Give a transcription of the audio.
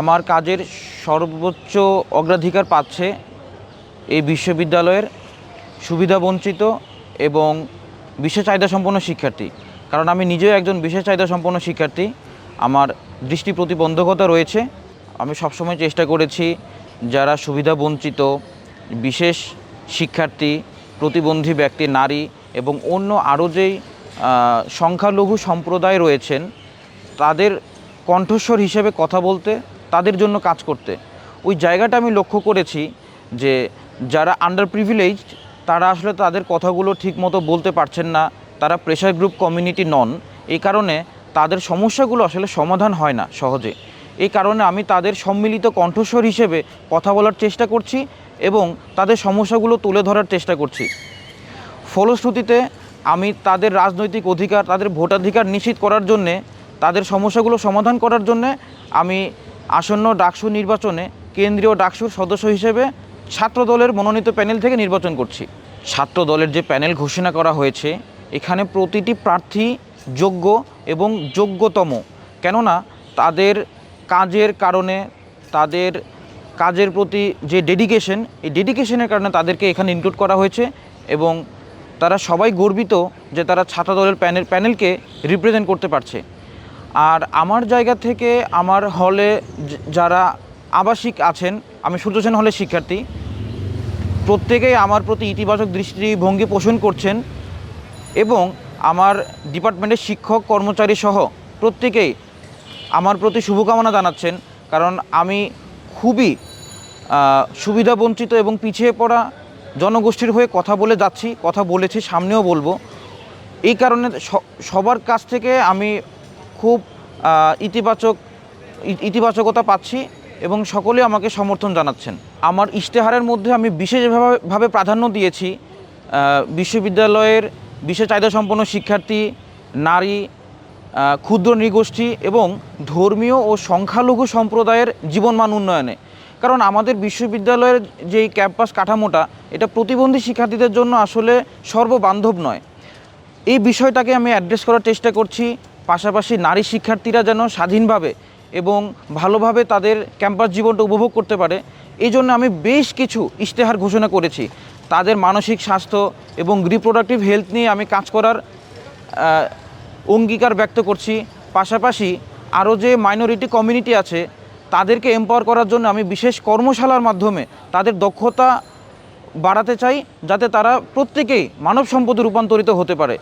আমার কাজের সর্বোচ্চ অগ্রাধিকার পাচ্ছে এই বিশ্ববিদ্যালয়ের সুবিধাবঞ্চিত এবং বিশেষ চাহিদা সম্পন্ন শিক্ষার্থী। কারণ আমি নিজেও একজন বিশেষ চাহিদা সম্পন্ন শিক্ষার্থী। আমার দৃষ্টি প্রতিবন্ধকতা রয়েছে। আমি সবসময় চেষ্টা করেছি যারা সুবিধাবঞ্চিত, বিশেষ শিক্ষার্থী, প্রতিবন্ধী ব্যক্তি, নারী এবং অন্য আরও যেই সংখ্যালঘু সম্প্রদায় রয়েছেন, তাদের কণ্ঠস্বর হিসেবে কথা বলতে তাদের জন্য কাজ করতে। ওই জায়গাটা আমি লক্ষ্য করেছি যে যারা আন্ডার প্রিভিলেজড তারা আসলে তাদের কথাগুলো ঠিকমতো বলতে পারছেন না, তারা প্রেশার গ্রুপ কমিউনিটি নন। এই কারণে তাদের সমস্যাগুলো আসলে সমাধান হয় না সহজে। এই কারণে আমি তাদের সম্মিলিত কণ্ঠস্বর হিসেবে কথা বলার চেষ্টা করছি এবং তাদের সমস্যাগুলো তুলে ধরার চেষ্টা করছি। ফলশ্রুতিতে আমি তাদের রাজনৈতিক অধিকার, তাদের ভোটাধিকার নিশ্চিত করার জন্যে, তাদের সমস্যাগুলো সমাধান করার জন্যে আমি আসন্ন ডাকসু নির্বাচনে কেন্দ্রীয় ডাকসুর সদস্য হিসেবে ছাত্র দলের মনোনীত প্যানেল থেকে নির্বাচন করছি। ছাত্র দলের যে প্যানেল ঘোষণা করা হয়েছে, এখানে প্রতিটি প্রার্থী যোগ্য এবং যোগ্যতম। কেননা, তাদের কাজের কারণে, তাদের কাজের প্রতি যে ডেডিকেশন এই ডেডিকেশনের কারণে তাদেরকে এখানে ইনক্লুড করা হয়েছে এবং তারা সবাই গর্বিত যে তারা ছাত্র দলের প্যানেল প্যানেলকে রিপ্রেজেন্ট করতে পারছে। আর আমার জায়গা থেকে আমার হলে যারা আবাসিক আছেন, আমি সূর্য সেন হলের শিক্ষার্থী, প্রত্যেকেই আমার প্রতি ইতিবাচক দৃষ্টিভঙ্গি পোষণ করছেন এবং আমার ডিপার্টমেন্টের শিক্ষক, কর্মচারী সহ প্রত্যেকেই আমার প্রতি শুভকামনা জানাচ্ছেন। কারণ আমি খুবই সুবিধাবঞ্চিত এবং পিছিয়ে পড়া জনগোষ্ঠীর হয়ে কথা বলে যাচ্ছি, কথা বলেছি, সামনেও বলব। এই কারণে সবার কাছ থেকে আমি খুব ইতিবাচক ইতিবাচকতা পাচ্ছি এবং সকলে আমাকে সমর্থন জানাচ্ছেন। আমার ইশতেহারের মধ্যে আমি বিশেষভাবে প্রাধান্য দিয়েছি বিশ্ববিদ্যালয়ের বিশেষ চাহিদা সম্পন্ন শিক্ষার্থী, নারী ক্ষুদ্র নৃগোষ্ঠী এবং ধর্মীয় ও সংখ্যালঘু সম্প্রদায়ের জীবনমান উন্নয়নে। কারণ আমাদের বিশ্ববিদ্যালয়ের যেই ক্যাম্পাস কাঠামোটা, এটা প্রতিবন্ধী শিক্ষার্থীদের জন্য আসলে সর্ববান্ধব নয়। এই বিষয়টাকে আমি অ্যাড্রেস করার চেষ্টা করছি। পাশাপাশি নারী শিক্ষার্থীরা যেন স্বাধীনভাবে এবং ভালোভাবে তাদের ক্যাম্পাস জীবনটা উপভোগ করতে পারে, এই জন্য আমি বেশ কিছু ইশতেহার ঘোষণা করেছি। তাদের মানসিক স্বাস্থ্য এবং রিপ্রোডাক্টিভ হেলথ নিয়ে আমি কাজ করার অঙ্গীকার ব্যক্ত করছি। পাশাপাশি আরও যে মাইনরিটি কমিউনিটি আছে, তাদেরকে এম্পাওয়ার করার জন্য আমি বিশেষ কর্মশালার মাধ্যমে তাদের দক্ষতা বাড়াতে চাই, যাতে তারা প্রত্যেকেই মানব সম্পদে রূপান্তরিত হতে পারে।